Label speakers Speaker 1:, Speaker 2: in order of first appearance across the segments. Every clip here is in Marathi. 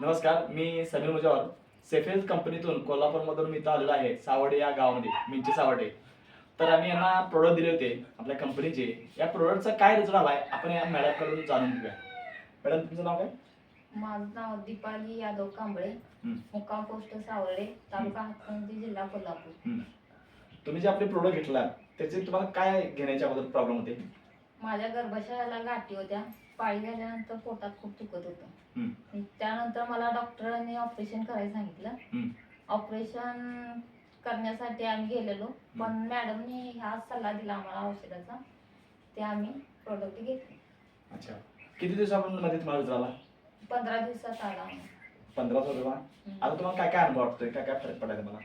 Speaker 1: नमस्कार मी समीर मुजावर. सेफेल कंपनीतून कोल्हापूरमधून मी इथं आलेलो आहे सावडे या गावामध्ये मिंची सावडे. तर आम्ही यांना प्रोडक्ट दिले होते आपल्या कंपनीचे या प्रोडक्टचा काय रिझल्ट आला आहे आपण या मॅडमकडून जाणून घेऊया. मॅडम तुमचं नाव काय?
Speaker 2: माझं नाव दीपाली यादव कांबळे
Speaker 1: हं.
Speaker 2: मुक्काम पोस्ट सावर्डे तालुका हातकणंगले जिल्हा कोल्हापूर.
Speaker 1: तुम्ही जे आपले प्रोडक्ट घेतला त्याचे तुम्हाला काय घेण्याच्या अगोदर प्रॉब्लेम होते?
Speaker 2: माझ्या गर्भाशयाला गाठी होत्या. पाळी झाल्यानंतर पोटात खूप दुखत होतं. त्यानंतर मला डॉक्टरांनी ऑपरेशन करायला. सांगितलं. ऑपरेशन करण्यासाठी आम्ही गेलेलो. पण मॅडमनी हा सल्ला दिला आम्हाला औषधाचा. ते आम्ही प्रोडक्ट घेतले.
Speaker 1: अच्छा. किती दिवसामध्ये तुम्हाला
Speaker 2: पंधरा दिवसात आला.
Speaker 1: पंधरा. आता तुम्हाला काय काय अनुभव वाटतोय? काय काय फरक तुम्हाला?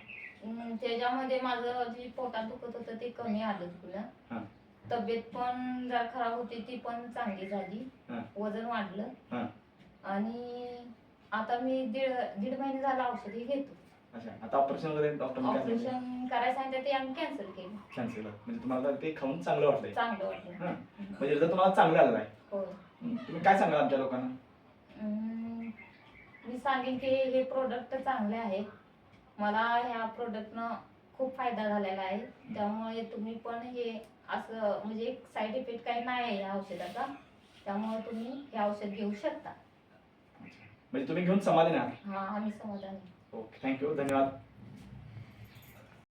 Speaker 2: त्याच्यामध्ये माझं जे पोटात दुखत होतं ते कमी आलं. तुला. तब्येत पण जरा खराब होती ती पण चांगली झाली. वजन. वाढलं. आणि आता मी दीड दीड महिने झाला औषधी घेतो.
Speaker 1: अच्छा आता ऑपरेशन वगैरे डॉक्टर
Speaker 2: ऑपरेशन करायला सांगितलं ते आम्ही कॅन्सल केलं.
Speaker 1: कॅन्सल म्हणजे तुम्हाला ते खाऊन चांगलं वाटलंय.
Speaker 2: चांगलं वाटलं.
Speaker 1: म्हणजे रिझल्ट तुम्हाला चांगला आलेला आहे
Speaker 2: होय
Speaker 1: हं. तुम्ही काय सांगाल आमच्या लोकांना?
Speaker 2: मी सांगेन की हे प्रोडक्ट चांगले आहेत मला ह्या प्रोडक्टनं खूप फायदा झालेला आहे. त्यामुळे तुम्ही पण हे असं म्हणजे साईड इफेक्ट काही नाही आहे या औषधाचा. त्यामुळे तुम्ही हे औषध घेऊ शकता.
Speaker 1: म्हणजे तुम्ही घेऊन समाधानी आहात.
Speaker 2: हा आम्ही समाधानी.
Speaker 1: ओके थँक्यू धन्यवाद.